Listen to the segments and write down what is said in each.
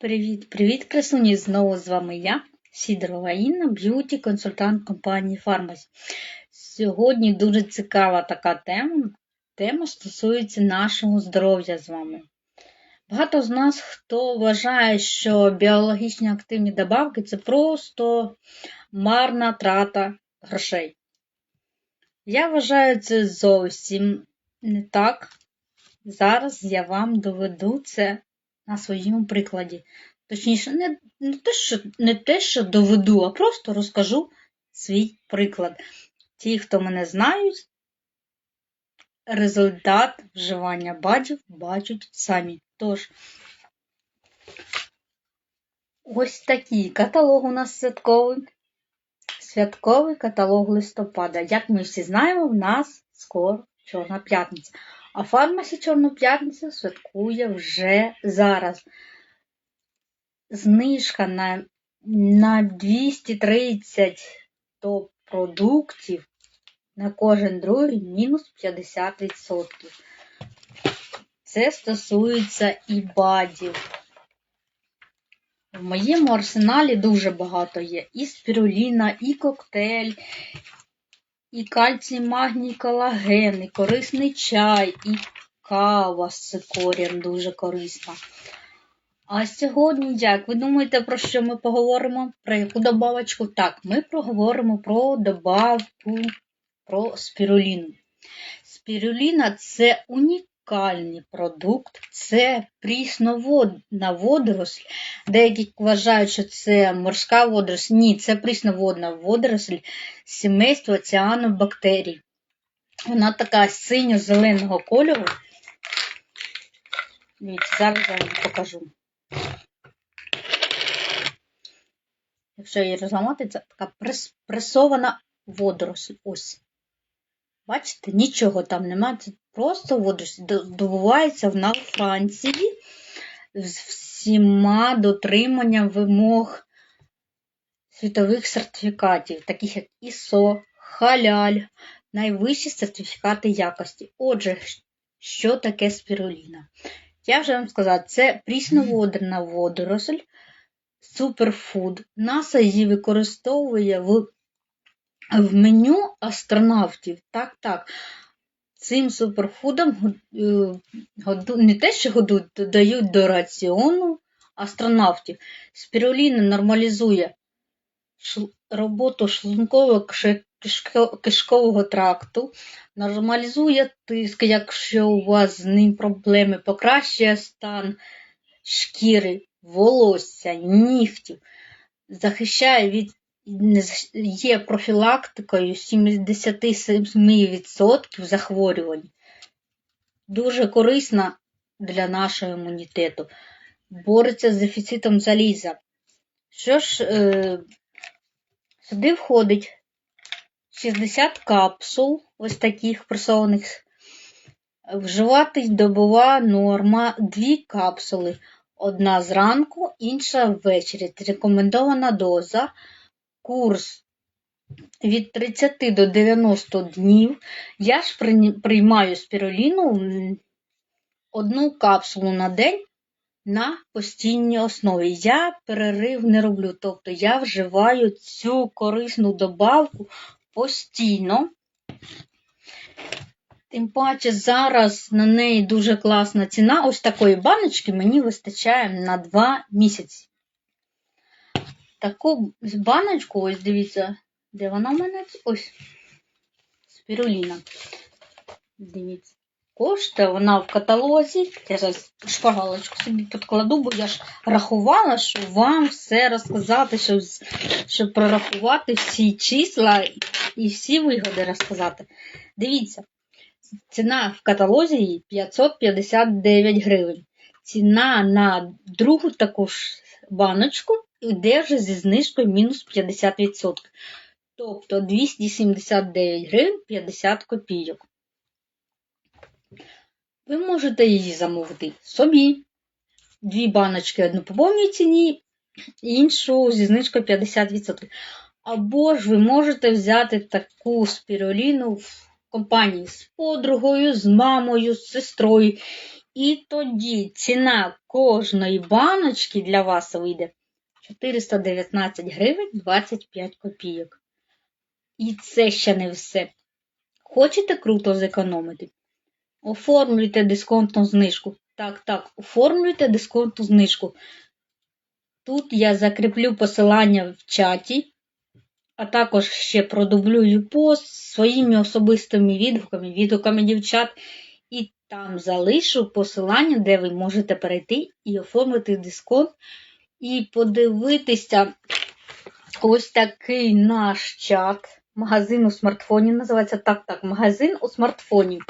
Привіт-привіт, красуні! Знову з вами я, Сідорова Інна, б'юті-консультант компанії Фармасі. Сьогодні дуже цікава така тема. Тема стосується нашого здоров'я з вами. Багато з нас, хто вважає, що біологічні активні добавки це просто марна трата грошей. Я вважаю це зовсім не так. Зараз я вам доведу це на своєму прикладі. Точніше, не, не, те, що, не те, що доведу, а просто розкажу свій приклад. Ті, хто мене знають, результат вживання бадів бачать самі. Тож, ось такий каталог у нас святковий. Святковий каталог листопада. Як ми всі знаємо, в нас скоро Чорна п'ятниця. А фармасі Чорну п'ятницю святкує вже зараз. Знижка на на 230 топ продуктів на кожен другий мінус 50%. Це стосується і бадів. В моєму арсеналі дуже багато є. І спіруліна, і коктейль, і кальцій, магній, колаген, і корисний чай, і кава з цикорієм дуже корисна. А сьогодні як? Ви думаєте, про що ми поговоримо? Про яку добавочку? Так, ми проговоримо про добавку про спіруліну. Спіруліна це унікальна унікальний продукт це прісноводна водоросль. Деякі вважають, що це морська водоросль. Ні, це прісноводна водоросль сімейства ціанобактерій. Вона така синьо-зеленого кольору. Дивіться, зараз я вам покажу. Якщо її розламати, це така пресована водоросль. Ось. Бачите, нічого там немає, це просто водоросль. Добувається вона у Франції з всіма дотриманням вимог світових сертифікатів, таких як ІСО, халяль, найвищі сертифікати якості. Отже, що таке спіруліна? Я вже вам сказала, це прісноводна водоросль, суперфуд. НАСА її використовує в в меню астронавтів. Так, так. Цим суперфудом е, не те, що годують, додають до раціону астронавтів. Спіруліна нормалізує роботу шлунково-кишкового тракту, нормалізує тиск, якщо у вас з ним проблеми, покращує стан шкіри, волосся, нігтів, захищає від є профілактикою 77% захворювань. Дуже корисна для нашого імунітету. Бореться з дефіцитом заліза. Що ж, е, сюди входить 60 капсул, ось таких пресованих. Вживати добова норма 2 капсули. Одна зранку, інша ввечері. Рекомендована доза курс від 30 до 90 днів. Я ж приймаю спіруліну одну капсулу на день на постійній основі. Я перерив не роблю, тобто я вживаю цю корисну добавку постійно. Тим паче зараз на неї дуже класна ціна. Ось такої баночки мені вистачає на 2 місяці. Таку баночку, ось дивіться, де вона в мене? Ось спіруліна. Дивіться. Коштує вона в каталозі. Я зараз шпаргалочку собі підкладу, бо я ж рахувала, що вам все розказати, щоб щоб прорахувати всі числа і всі вигоди розказати. Дивіться, ціна в каталозі 559 гривень. Ціна на другу таку ж баночку йде вже зі знижкою мінус 50%. Тобто 279 гривень 50 копійок. Ви можете її замовити собі. Дві баночки, одну по повній ціні, іншу зі знижкою 50%. Або ж ви можете взяти таку спіруліну в компанії з подругою, з мамою, з сестрою І тоді ціна кожної баночки для вас вийде 419 гривень 25 копійок. І це ще не все. Хочете круто зекономити? Оформлюйте дисконтну знижку. Так, так, оформлюйте дисконтну знижку. Тут я закріплю посилання в чаті, а також ще продублюю пост своїми особистими відгуками, відгуками дівчат, і там залишу посилання, де ви можете перейти і оформити дисконт, і подивитися ось такий наш чат. Магазин у смартфоні називається так, так, магазин у смартфоні.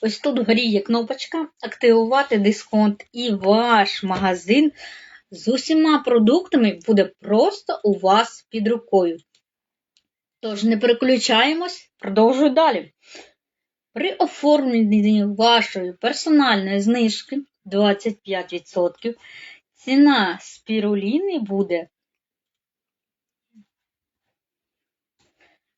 Ось тут вгорі є кнопочка активувати дисконт, і ваш магазин з усіма продуктами буде просто у вас під рукою. Тож не переключаємось, продовжую далі. При оформленні вашої персональної знижки 25% ціна спіруліни буде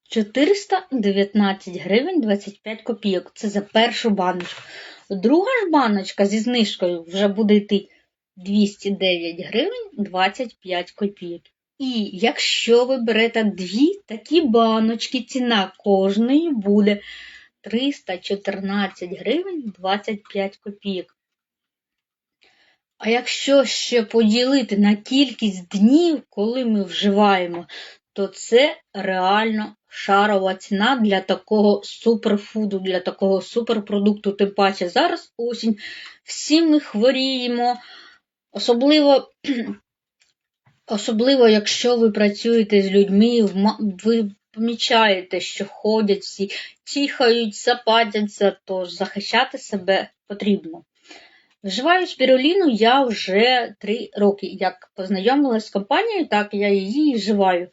419 гривень 25 копійок. Це за першу баночку. Друга ж баночка зі знижкою вже буде йти 209 гривень 25 копійок. І якщо ви берете дві такі баночки, ціна кожної буде 314 гривень 25 копійок. А якщо ще поділити на кількість днів, коли ми вживаємо, то це реально шарова ціна для такого суперфуду, для такого суперпродукту. Тим паче зараз осінь, всі ми хворіємо, особливо. Особливо, якщо ви працюєте з людьми, ви помічаєте, що ходять всі, чихають, западяться, тож захищати себе потрібно. Вживаю спіруліну я вже три роки. Як познайомилася з компанією, так я її вживаю.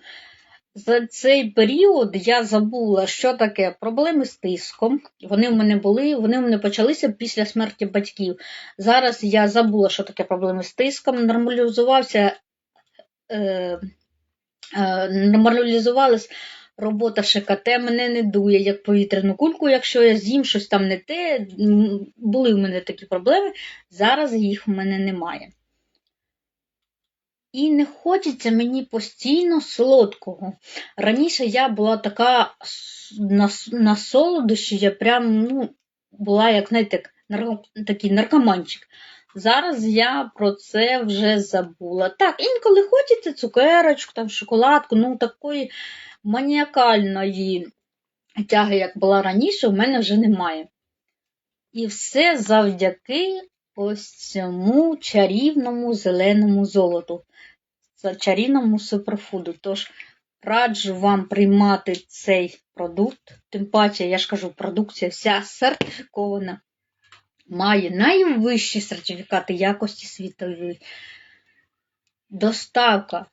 За цей період я забула, що таке проблеми з тиском. Вони в мене були, вони в мене почалися після смерті батьків. Зараз я забула, що таке проблеми з тиском. Нормалізувався, е, е, нормалізувалась робота ШКТ, мене не дує як повітряну кульку. Якщо я з'їм щось там не те, були в мене такі проблеми. Зараз їх в мене немає. І не хочеться мені постійно солодкого. Раніше я була така на, на солодощі, я прям ну, була, як знаєте, такий наркоманчик. Зараз я про це вже забула. Так, інколи хочеться цукерочку, там, шоколадку, ну такої маніакальної тяги, як була раніше, у мене вже немає. І все завдяки ось цьому чарівному зеленому золоту, чарівному суперфуду. Тож раджу вам приймати цей продукт. Тим паче, я ж кажу, продукція вся сертифікована, має найвищі сертифікати якості світової. Доставка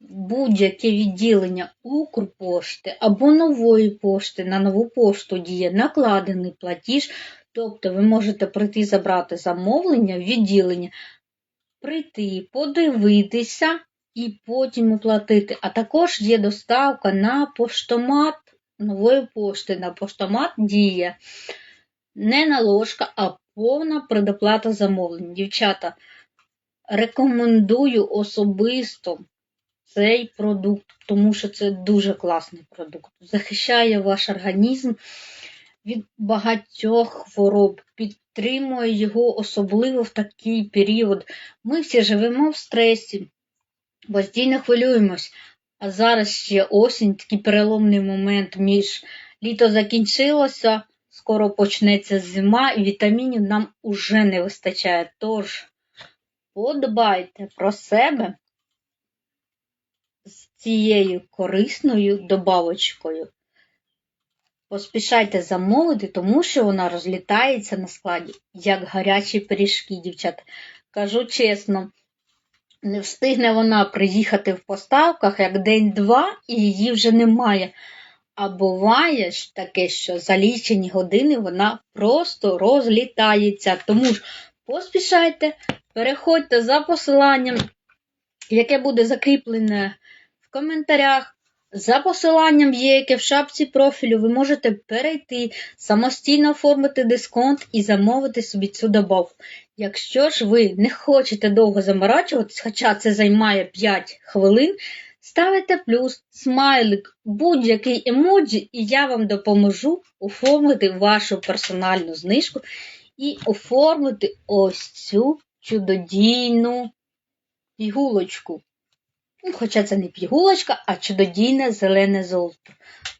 будь-яке відділення Укрпошти або нової пошти на нову пошту діє накладений платіж, тобто ви можете прийти забрати замовлення в відділення, прийти, подивитися і потім оплатити. А також є доставка на поштомат нової пошти. На поштомат діє не наложка, а повна предоплата замовлень. Дівчата, рекомендую особисто цей продукт, тому що це дуже класний продукт. Захищає ваш організм від багатьох хвороб, підтримує його особливо в такий період. Ми всі живемо в стресі, постійно хвилюємось. А зараз ще осінь, такий переломний момент між літо закінчилося, скоро почнеться зима, і вітамінів нам уже не вистачає. Тож подбайте про себе цією корисною добавочкою. Поспішайте замовити, тому що вона розлітається на складі, як гарячі пиріжки, дівчат. Кажу чесно, не встигне вона приїхати в поставках як день-два, і її вже немає. А буває ж таке, що за лічені години вона просто розлітається. Тому ж поспішайте, переходьте за посиланням, яке буде закріплене в коментарях. За посиланням є, яке в шапці профілю, ви можете перейти, самостійно оформити дисконт і замовити собі цю добавку. Якщо ж ви не хочете довго заморачуватись, хоча це займає 5 хвилин, ставите плюс, смайлик, будь-який емоджі, і я вам допоможу оформити вашу персональну знижку і оформити ось цю чудодійну пігулочку. Хоча це не пігулочка, а чудодійне зелене золото.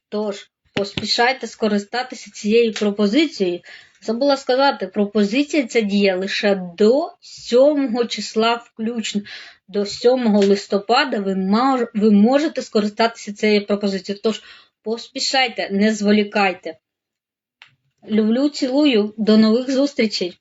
Тож, поспішайте скористатися цією пропозицією. Забула сказати, пропозиція ця діє лише до 7 числа включно. До 7 листопада ви, мож- ви можете скористатися цією пропозицією. Тож поспішайте, не зволікайте. Люблю, цілую, до нових зустрічей!